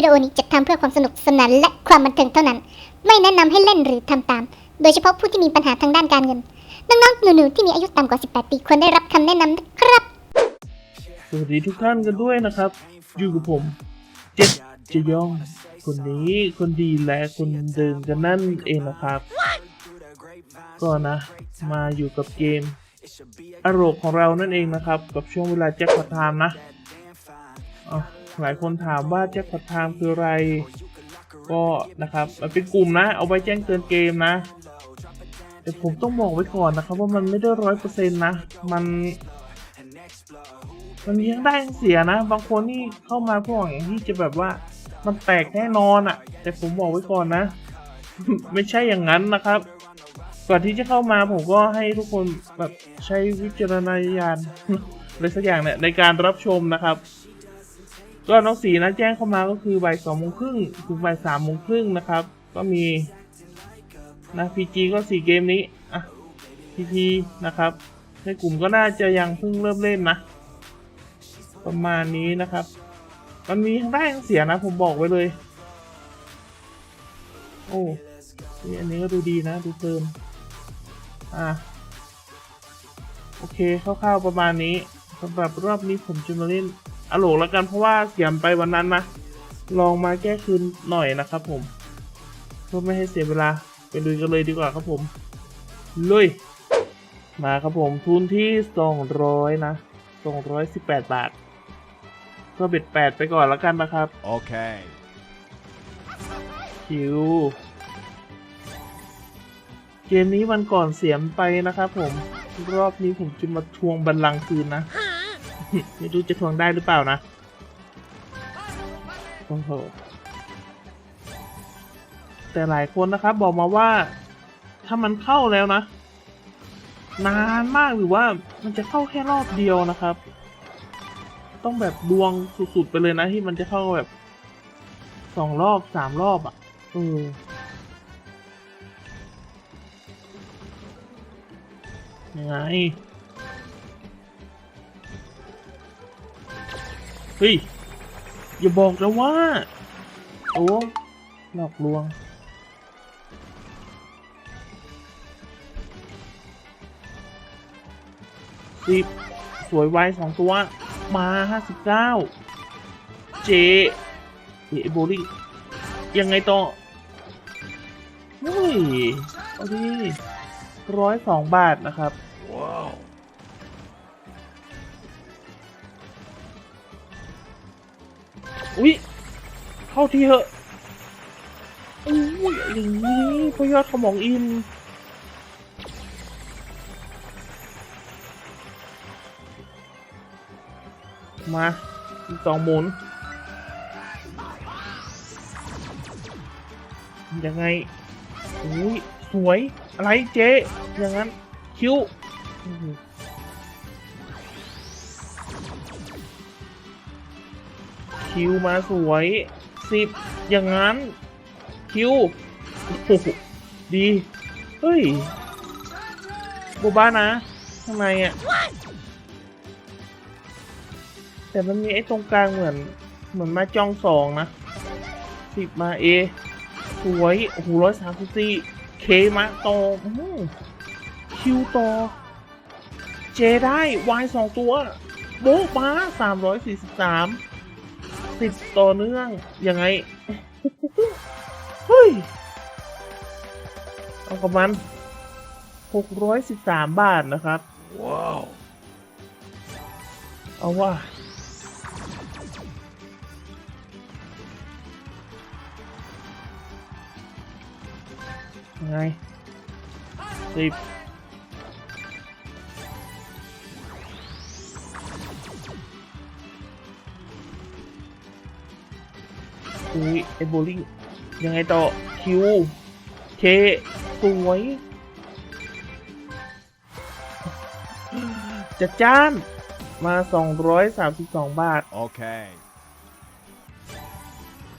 วิดีโอนี้จัดทำเพื่อความสนุกสนานและความบันเทิงเท่านั้น ไม่แนะนำให้เล่นหรือทำตาม โดยเฉพาะผู้ที่มีปัญหาทางด้านการเงิน น้องๆ หนูๆ ที่มีอายุต่ำกว่า 18 ปีควรได้รับคำแนะนำนะครับ สวัสดีทุกท่านกันด้วยนะครับ อยู่กับผม เจ็ดจยอง คนนี้คนดีและคนเดิมกันนั่นเองนะครับ ก็นะ มาอยู่กับเกมอโรกของเรานั่นเองนะครับ กับช่วงเวลาแจ็คพอตไทม์นะอะ หลายคนถามว่าแจ็คพอตไทม์คืออะไร ก็นะครับ มันเป็นกลุ่มนะ เอาไว้แจ้งเตือนเกมนะ แต่ผมต้องบอกไว้ก่อนนะครับ ว่ามันไม่ได้ร้อยเปอร์เซ็นต์นะ มัน มันมีทั้งได้ทั้งเสียนะ บางคนนี่เข้ามาเพื่อหวังที่จะแบบว่า มันแตกแน่นอนอะ่ะ แต่ผมบอกไว้ก่อนนะ ไม่ใช่อย่างนั้นนะครับ ก่อนที่จะเข้ามาผมก็ให้ทุกคนแบบใช้วิจารณญาณอะไรสักอย่างเนี่ยในการรับชมนะครับ ก็น้องสีนะแจ้งเข้ามาก็คือบ่ายสองโมงครึ่งถึงบ่ายสามโมงครึ่งนะครับ ก็มีนะพีจีก็สี่เกมนี้อะพีพีนะครับ ในกลุ่มก็น่าจะยังเพิ่งเริ่มเล่นนะ ประมาณนี้นะครับ มันมีทั้งได้ทั้งเสียนะ ผมบอกไว้เลย โอ้นี่อันนี้ก็ดูดีนะ ดูเพลินอะโอเคคร่าวๆประมาณนี้สำหรับรอบนี้ผมจะมาเล่น อโลกแล้วกันเพราะว่าเสียมไปวันนั้นนะลองมาแก้คืนหน่อยนะครับผมเพื่อไม่ให้เสียเวลาไปดูกันเลยดีกว่าครับผมลุยมาครับผมทุนที่ 200 นะ218 บาท ก็เบ็ด8ไปก่อนแล้วกันนะครับ Okay. คิวเกมนี้วันก่อนเสียมไปนะครับผมรอบนี้ผมจะมาทวงบัลลังก์คืนนะ ไม่รู้จะทวงได้หรือเปล่านะ โอ้โห แต่หลายคนนะครับ บอกมาว่า ถ้ามันเข้าแล้วนะ นานมากหรือว่ามันจะเข้าแค่รอบเดียวนะครับ ต้องแบบดวงสุดๆไปเลยนะที่มันจะเข้าแบบสองรอบสามรอบอะ่ะเออยังไง เฮ้ย อย่าบอกนะว่า โอ้หลอกลวง สิบ สวยไวสองตัว มาห้าสิบเก้า เจเอโบลิ่ยังไงต่อเฮ้ยเอาดิร้อยสองบาทนะครับ Wow. อุ๊ยเข้าทีเหอะอุ้ยอย่างนี้พยอดสมองอินมาสองหมุน ยังไงอุ้ยสวยอะไรเจ๊อย่างนั้น คิ้ว คิวมาสวยสิบอย่างนั้น คิวโอ้โหดี เฮ้ยโบบ้านะข้างในอะ แต่มันมีไอ้ตรงกลางเหมือน เหมือนมาจองสองนะสิบมาเอสวยโอ้โหร้อยสามสิบสี่เคมาต่อคิวต่อ เจได้วายสองตัว โบ๊ะมาสามร้อยสี่สิบสาม สิบต่อเนื่อง ยังไง เฮ้ย เอากับมันหกร้อยสิบสามบาทนะครับ Wow. เอาว่าไงสิบ อุ้ยไอ้โบลิ่งยังไงต่อคิวเคสวยจัดจ้านมา 232 บาท Okay.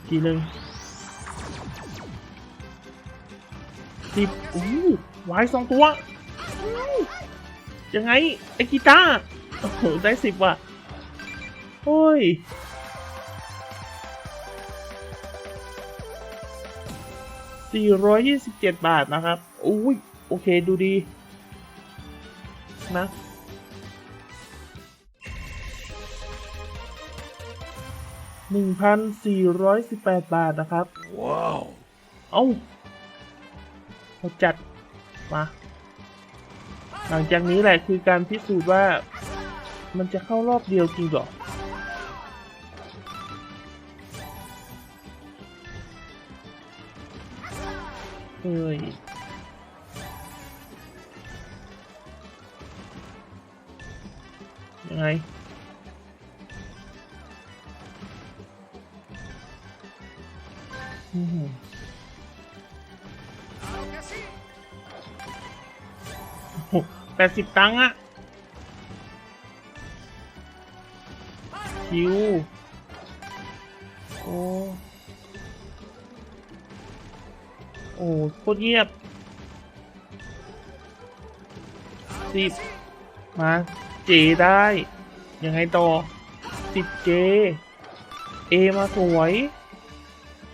ทีหนึ่งสิบอู้วายสองตัวอู้ยังไง ไอ้กีตาร์โอ้โหได้สิบว่ะ โอ้ย 427 บาทนะครับอุ้ยโอเคดูดีนะ1,418บาทนะครับ ว้าว เอ้าเราจัด มา หลังจากนี้แหละคือการพิสูจน์ว่ามันจะเข้ารอบเดียวจริงเหรอ เฮ้ยยังไงอืมแป โอ้โอ้โคตรเงียบสิบมาเจได้ ยังไงต่อสิบเจ เอมาสวย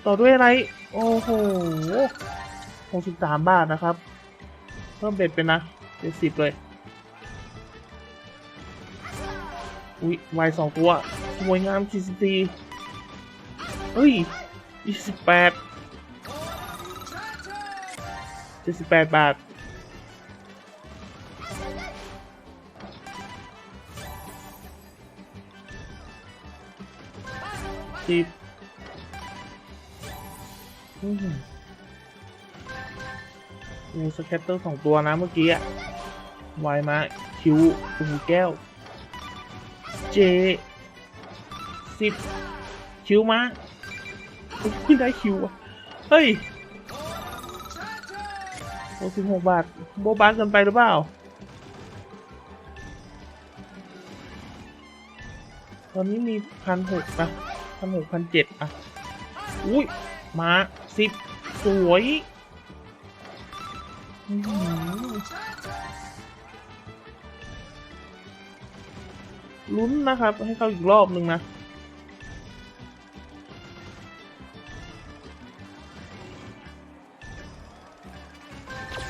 ต่อด้วยอะไร โอ้โหหกสิบสามบาทนะครับ เพิ่มเบ็ดไปนะเจ็ดสิบเลย อุ๊ยวายสองตัวสวยงามสี่สิบสี่เฮ้ยยี่สิบแปด เจ็ดสิบาท สิบอือสแคตเตอร์สองตัวนะเมื่อกี้อะวายมา คิวโอ้โหแก้ว เจสิบคิวมาโอ้ยได้คิวอะเฮ้ย โอ้สิบหกบาทโบบานเกินไปหรือเปล่า ตอนนี้มีพันหกนะพันหกพันเจ็ดอะอุ้ย มาสิบสวยลุ้นนะครับ ให้เข้าอีกรอบหนึ่งนะ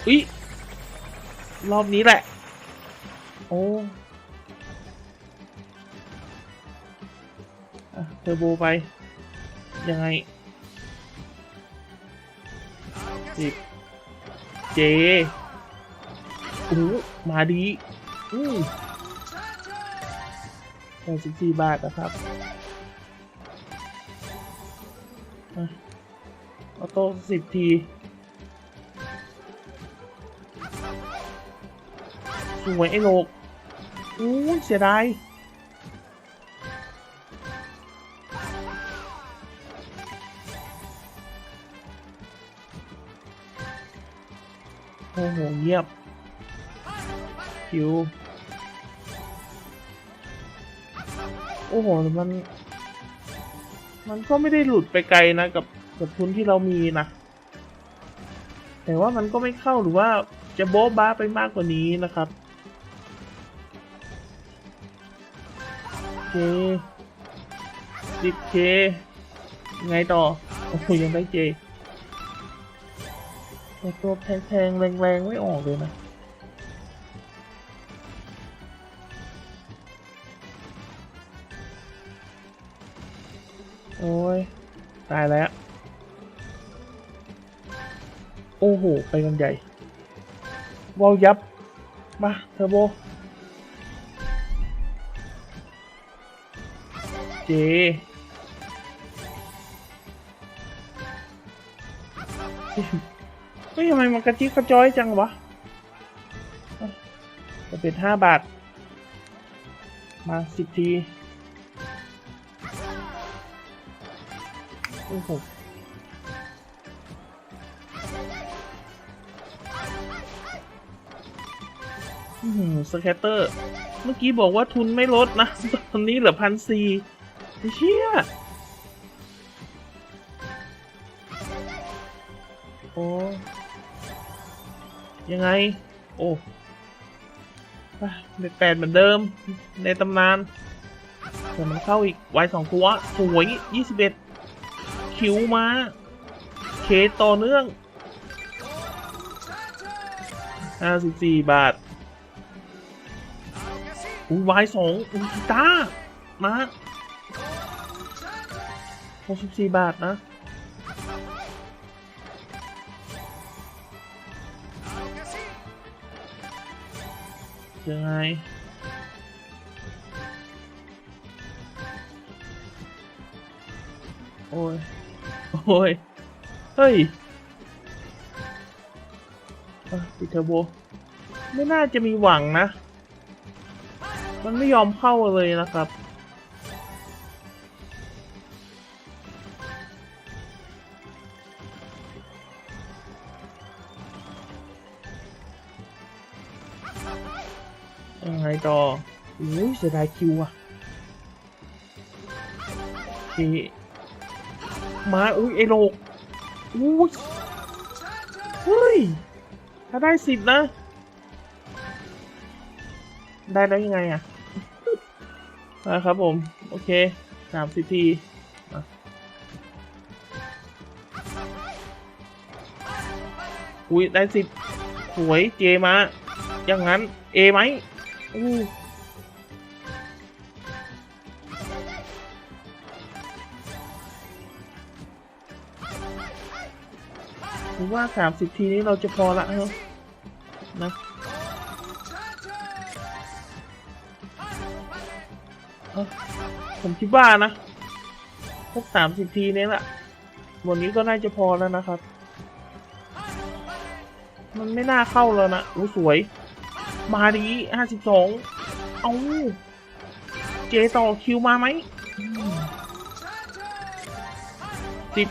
อุ้ยรอบนี้แหละ โอ้อะเทอร์โบไป ยังไงสิบเจโอ้โหมาดีอืมแปดสิบสี่บาทนะครับอะออโต้สิบที วยไอ้โลกอู้เสียดายโอ้โหเงียบคิวโอ้โหมัน มันก็ไม่ได้หลุดไปไกลนะ กับกับทุนที่เรามีนะ แต่ว่ามันก็ไม่เข้าหรือว่าจะโบ๊ะบ้าไปมากกว่านี้นะครับ เคสิบเคไงต่อ โอ้โหยังได้เจแต่ตัวแพงๆ แรงๆ ไม่ออกเลยนะ โอ้ย ตายแล้ว โอ้โห ไปกันใหญ่วอลยับ มา เทอร์โบ เจเฮ้ยทำไมมันกระจิกกระจอยจังวะจะเป็นห้าบาท มาสิบทีโอ้โหอื้อหือสแคตเตอร์ เมื่อกี้บอกว่าทุนไม่ลดนะ ตอนนี้เหลือพันสี่ เชี่ยโอ้ยังไง โอ้ไปเด็ดแปดเหมือนเดิม ในตำนานแต่มันเข้าอีกไวสองตัวสวยยี่สิบเอ็ดคิวมาเคต่อเนื่องห้าสิบสี่บาทอุ้ยวายสองอุ้ยกีตาร์มา หกสิบสี่บาทนะ ยังไงโอ้ย โอ้ย เฮ้ยปิดเทอร์โบ ไม่น่าจะมีหวังนะ มันไม่ยอมเข้าเลยนะครับ ยังไงต่ออุ้ยเสียดายคิวอะเฮ้มาอุ้ยไอโลกอุ้ยเฮ้ย ถ้าได้สิบนะ ได้แล้วยังไงอะนะครับผม โอเคสามสิบทีอุ้ยได้สิบสวยเจมา อย่างนั้นเอไหมอู้ผมว่าสามสิบทีนี้เราจะพอละเนอะนะเอ้าผมคิดว่านะ พวกสามสิบทีนี้แหละวันนี้ก็น่าจะพอแล้วนะครับ มันไม่น่าเข้าแล้วนะอู้สวย มาดีห้าสิบสองเอาเจต่อคิวมาไหมสิบ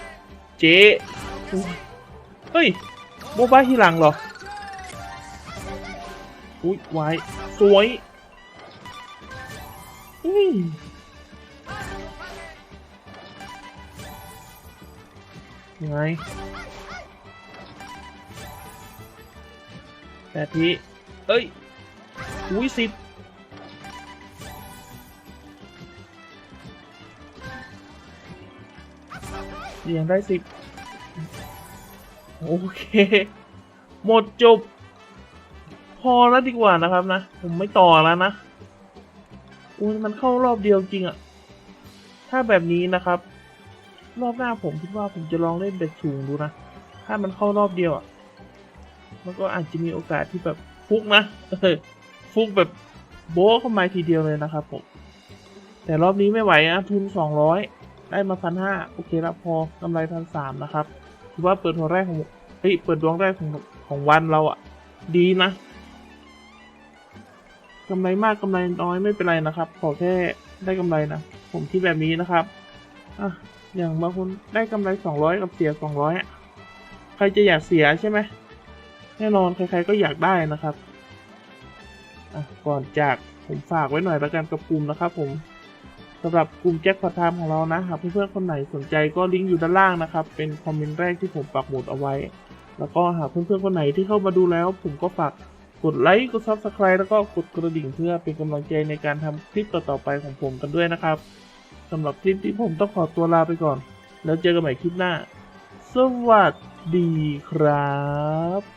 เจเฮ้ยโบบาที่หลังเหรอ อุ้ยไว้สวยอุ้ยยังไงแปดทีเอ้ย อุ้ยสิบยังได้สิบโอเค หมดจบ พอแล้วดีกว่านะครับนะ ผมไม่ต่อแล้วนะอุ้ยมันเข้ารอบเดียวจริงอะถ้าแบบนี้นะครับ รอบหน้าผมคิดว่าผมจะลองเล่นเบ็ดสูงดูนะ ถ้ามันเข้ารอบเดียวอะมันก็อาจจะมีโอกาสที่แบบฟุกนะเออ ฟุกแบบโบ๊ะเข้ามาทีเดียวเลยนะครับผม แต่รอบนี้ไม่ไหวนะทุนสองร้อยได้มาพันห้าโอเคแล้วพอกำไรพันสามนะครับถือว่าเปิดหัวแรกของเฮ้ยเปิดดวงแรกของของวันเราอะ่ะดีนะกำไรมากกำไรน้อยไม่เป็นไรนะครับ ขอแค่ได้กำไรนะผมคิดแบบนี้นะครับอะอย่างบางคนได้กำไรสองร้อยกับเสียสองร้อยใครจะอยากเสียใช่ไหมแน่นอนใครๆก็อยากได้นะครับ ก่อนจากผมฝากไว้หน่อยแล้วกันกับกลุ่มนะครับผมสำหรับกลุ่มแจ็คพอตไทม์ของเรานะหากเพื่อนๆคนไหนสนใจก็ลิงก์อยู่ด้านล่างนะครับ เป็นคอมเมนต์แรกที่ผมปักหมุดเอาไว้ แล้วก็หากเพื่อนๆคนไหนที่เข้ามาดูแล้ว ผมก็ฝากกดไลค์กด Subscribe แล้วก็กดกระดิ่งเพื่อเป็นกำลังใจในการทำคลิปต่อๆไปของผมกันด้วยนะครับสำหรับคลิปที่ผมต้องขอตัวลาไปก่อน แล้วเจอกันใหม่คลิปหน้า สวัสดีครับ